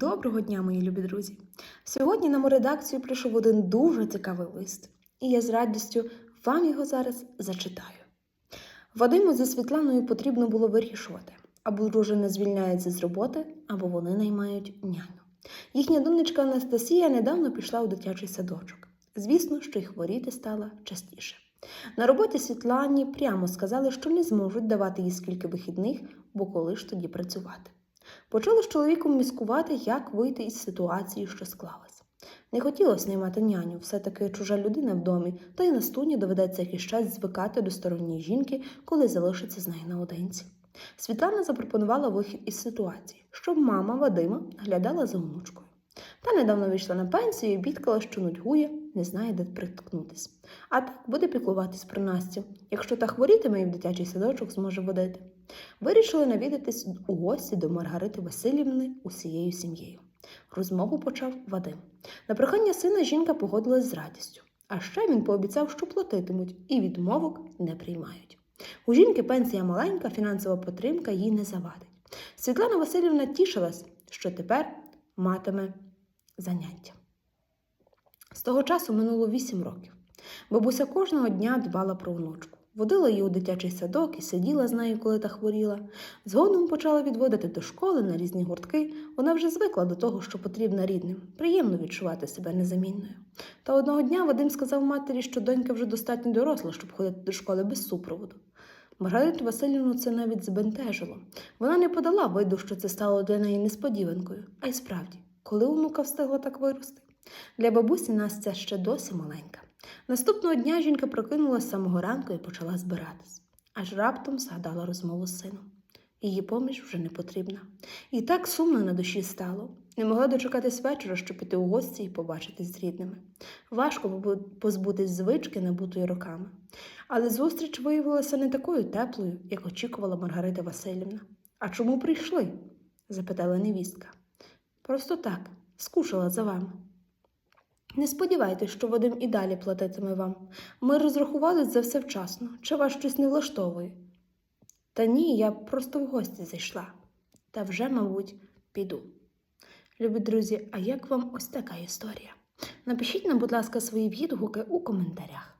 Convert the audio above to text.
Доброго дня, мої любі друзі! Сьогодні нам у редакцію прийшов один дуже цікавий лист, і я з радістю вам його зараз зачитаю. Вадиму зі Світланою потрібно було вирішувати, або дружина звільняється з роботи, або вони наймають няню. Їхня донечка Анастасія недавно пішла у дитячий садочок. Звісно, що й хворіти стала частіше. На роботі Світлані прямо сказали, що не зможуть давати їй скільки вихідних, бо коли ж тоді працювати. Почали з чоловіком міскувати, як вийти із ситуації, що склалась. Не хотілося наймати няню, все-таки чужа людина в домі, та й на стуні доведеться якийсь час звикати до сторонньої жінки, коли залишиться з нею наодинці. Світлана запропонувала вихід із ситуації, щоб мама Вадима глядала за онучкою. Недавно вийшла на пенсію і бідкала, що нудьгує, не знає, де приткнутись. А так буде піклуватись про Настю. Якщо та хворітиме і в дитячий садочок зможе водити. Вирішили навідатись у гості до Маргарити Васильівни усією сім'єю. Розмову почав Вадим. На прохання сина жінка погодилась з радістю. А ще він пообіцяв, що платитимуть, і відмовок не приймають. У жінки пенсія маленька, фінансова підтримка їй не завадить. Світлана Васильівна тішилась, що тепер матиме заняття. З того часу минуло вісім років. Бабуся кожного дня дбала про онучку. Водила її у дитячий садок і сиділа з нею, коли та хворіла. Згодом почала відводити до школи на різні гуртки. Вона вже звикла до того, що потрібна рідним. Приємно відчувати себе незамінною. Та одного дня Вадим сказав матері, що донька вже достатньо доросла, щоб ходити до школи без супроводу. Маргариту Васильівну це навіть збентежило. Вона не подала виду, що це стало для неї несподіванкою. А й справді, коли онука встигла так вирости? Для бабусі Настя ще досі маленька. Наступного дня жінка прокинулася самого ранку і почала збиратись. Аж раптом згадала розмову з сином. Її поміч вже не потрібна. І так сумно на душі стало. Не могла дочекатись вечора, щоб піти у гості і побачитись з рідними. Важко позбутись звички, набутої роками. Але зустріч виявилася не такою теплою, як очікувала Маргарита Васильівна. А чому прийшли? запитала невістка. Просто так, скушала за вами. Не сподівайтесь, що Вадим і далі платитиме вам. Ми розрахувались за все вчасно. Чи вас щось не влаштовує? Та ні, я просто в гості зайшла. Та вже, мабуть, піду. Любі друзі, а як вам ось така історія? Напишіть нам, будь ласка, свої відгуки у коментарях.